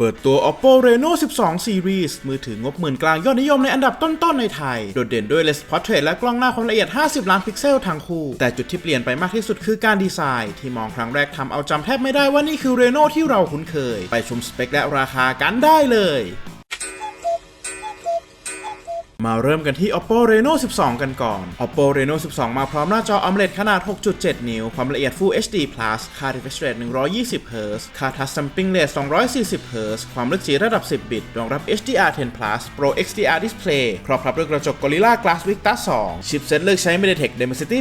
เปิดตัว Oppo Reno 12 Series มือถืองบหมื่นกลางยอดนิยมในอันดับต้น ๆ ในไทย โดดเด่นด้วย Lens Portrait และกล้องหน้าความละเอียด 50 ล้านพิกเซลทั้งคู่ แต่จุดที่เปลี่ยนไปมากที่สุดคือการดีไซน์ ที่มองครั้งแรกทำเอาจำแทบไม่ได้ว่านี่คือ Reno ที่เราคุ้นเคย ไปชมสเปคและราคากันได้เลย มาเริ่มกันที่ Oppo Reno 12 กันก่อน Oppo Reno 12 มาพร้อมหน้าจอ AMOLED ขนาด 6.7 นิ้ว ความละเอียด Full HD Plus ค่า refresh rate 120 Hz ค่า touch sampling rate 240 Hz ความลึกสีระดับ 10 บิต รองรับ HDR 10 Plus Pro XDR Display ครอบคลุมด้วยกระจก Gorilla Glass Victus 2 ชิปเซ็ตเลือกใช้ MediaTek Dimensity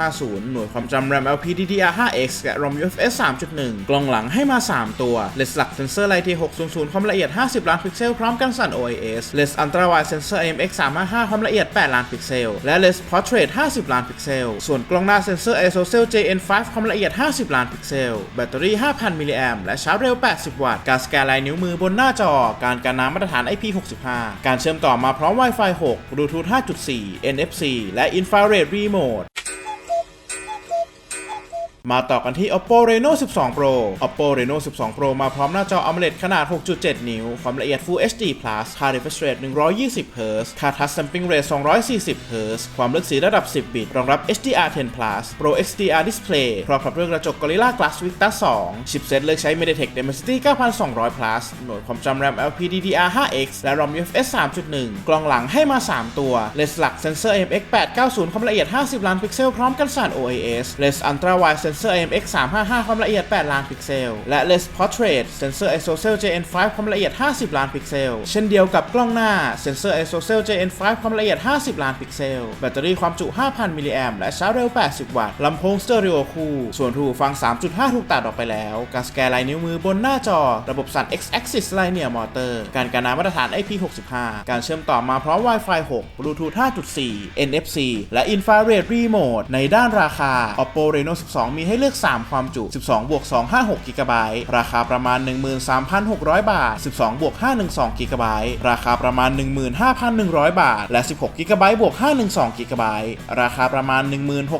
8250 หน่วยความจำ RAM LPDDR5X และ ROM UFS 3.1 กล้องหลังให้มา 3 ตัวเลนส์หลักเซนเซอร์ไลท์ที่600 ความละเอียด 50 ล้านพิกเซล พร้อมกันสั่น OIS เลนส์อันตราไวด์เซนเซอร์ AMX 355 ความละเอียด 8 ล้านพิกเซล และเลนส์ Portrait 50 ล้านพิกเซล ส่วนกล้องหน้าเซนเซอร์ ISOCELL JN5 ความละเอียด 50 ล้านพิกเซล แบตเตอรี่ 5,000 มิลลิแอมและชาร์จเร็ว 80 วัตต์ การสแกนลายนิ้วมือบนหน้าจอ การกันน้ำมาตรฐาน IP65 การเชื่อมต่อมาพร้อม Wi-Fi 6 Bluetooth 5.4 NFC และ Infrared Remote มาต่อกันที่ Oppo Reno 12 Pro Oppo Reno 12 Pro มาพร้อมหน้าจอ AMOLED ขนาด 6.7 นิ้ว ความละเอียด Full HD Plus ค่า refresh rate 120 Hz ค่า touch sampling rate 240 Hz ความลึกสีระดับ 10 บิต รองรับ HDR10 Plus Pro XDR Display ครอบครับด้วยกระจก Gorilla Glass Victus 2ชิปเซ็ตเลือกใช้ MediaTek Dimensity 9200 Plus หน่วยความจำ RAM LPDDR5X และ ROM UFS 3.1 กล้องหลังให้มา 3 ตัว เลนส์หลักเซนเซอร์ IMX 890 ความละเอียด 50 ล้านพิกเซล พร้อมกันสั่น OIS เลนส์ Ultra Wide Sensor IMX 355 ความละเอียด 8 ล้านพิกเซล และ Les Portrait Sensor ISOCELL JN5 ความละเอียด 50 ล้านพิกเซล เช่นเดียวกับกล้องหน้า Sensor ISOCELL JN5 ความละเอียด 50 ล้านพิกเซล แบตเตอรี่ความจุ 5,000 มิลลิแอมและชาร์จเร็ว 80 วัตต์ ลำโพงสเตอริโอคู่ ส่วนหูฟัง 3.5 ถูกตัดออกไปแล้ว การสแกนลายนิ้วมือบนหน้าจอ ระบบสั่น X-axis Linear Motor การกันน้ำมาตรฐาน IP65 การเชื่อมต่อมาพร้อม Wi-Fi 6 Bluetooth 5.4 NFC และ Infrared Remote ในด้านราคา Oppo Reno 12 มีีให้เลือก 3 ความจุ 12บวก256 g b ราคาประมาณ 13,600 บาท 12บวก512 g b ราคาประมาณ 15,100 บาท และ 16 g b บวก512 g b ราคาประมาณ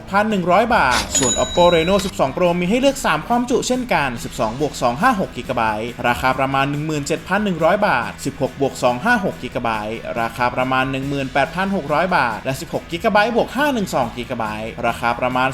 16,100 บาท ส่วน Oppo Reno 12 Pro มีให้เลือก 3 ความจุเช่นกัน 12บวก256 g b ราคาประมาณ 17,100 บาท 16บวก256 g b ราคาประมาณ 18,600 บาท และ 16 g b บวก512 g b ราคาประมาณ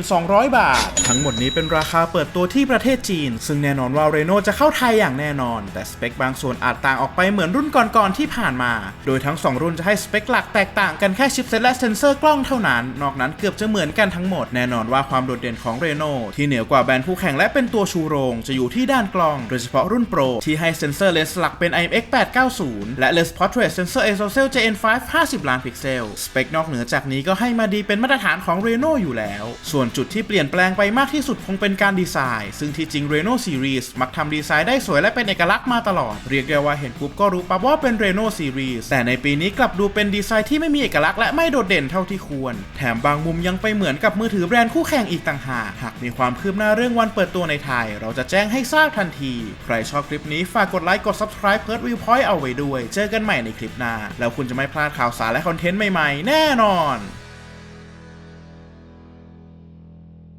22,000 บาททั้งหมดนี้เป็นราคาเปิดตัวที่ประเทศจีน ซึ่งแน่นอนว่า Reno จะเข้าไทยอย่างแน่นอน แต่สเปคบางส่วนอาจต่างออกไปเหมือนรุ่นก่อนๆที่ผ่านมา โดยทั้ง 2 รุ่นจะให้สเปคหลักแตกต่างกันแค่ชิปเซตและเซนเซอร์กล้องเท่านั้น นอกนั้นเกือบจะเหมือนกันทั้งหมด แน่นอนว่าความโดดเด่นของ Reno ที่เหนือกว่าแบรนด์คู่แข่งและเป็นตัวชูโรง จะอยู่ที่ด้านกล้อง โดยเฉพาะรุ่น Pro ที่ให้เซนเซอร์เลนส์หลักเป็น IMX 890 และ Lens Portrait Sensor ISOCELL JN5 50 ล้านพิกเซล สเปคนอกเหนือจากนี้ก็ให้มาดีเป็นมาตรฐานของ Reno อยู่แล้ว ส่วนจุดที่เปลี่ยนแปลงไปมากที่สุดคงเป็นการดีไซน์ ซึ่งที่จริง Reno Series มักทำดีไซน์ได้สวยและเป็นเอกลักษณ์มาตลอด เรียกได้ว่าเห็นปุ๊บก็รู้ปั๊บว่าเป็น Reno Series แต่ในปีนี้กลับดูเป็นดีไซน์ที่ไม่มีเอกลักษณ์และไม่โดดเด่นเท่าที่ควร แถมบางมุมยังไปเหมือนกับมือถือแบรนด์คู่แข่งอีกต่างหากหากมีความคืบหน้าเรื่องวันเปิดตัวในไทย เราจะแจ้งให้ทราบทันที ใครชอบคลิปนี้ฝากกดไลค์กด subscribe เพิร์ดวิวพอยต์เอาไว้ด้วย เจอกันใหม่ในคลิปหน้า แล้วคุณจะไม่พลาดข่าวสารและคอนเทนต์ใหม่ๆ แน่นอน